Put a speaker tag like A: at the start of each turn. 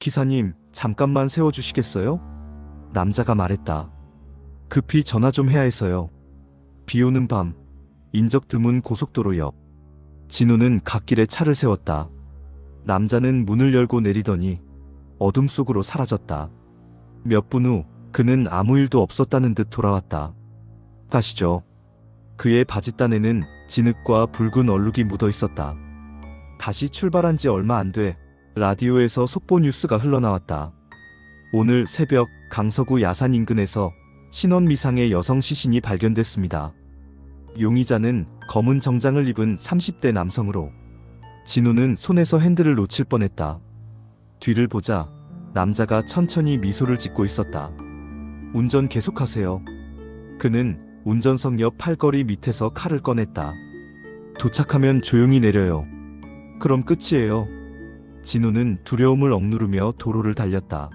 A: 기사님, 잠깐만 세워주시겠어요? 남자가 말했다. 급히 전화 좀 해야 해서요. 비 오는 밤, 인적 드문 고속도로 옆. 진우는 갓길에 차를 세웠다. 남자는 문을 열고 내리더니 어둠 속으로 사라졌다. 몇 분 후 그는 아무 일도 없었다는 듯 돌아왔다. 가시죠. 그의 바짓단에는 진흙과 붉은 얼룩이 묻어 있었다. 다시 출발한 지 얼마 안 돼 라디오에서 속보 뉴스가 흘러나왔다. 오늘 새벽 강서구 야산 인근에서 신원 미상의 여성 시신이 발견됐습니다. 용의자는 검은 정장을 입은 30대 남성으로 진우는 손에서 핸들을 놓칠 뻔했다. 뒤를 보자 남자가 천천히 미소를 짓고 있었다. 운전 계속하세요. 그는 운전석 옆 팔걸이 밑에서 칼을 꺼냈다. 도착하면 조용히 내려요. 그럼 끝이에요. 진우는 두려움을 억누르며 도로를 달렸다.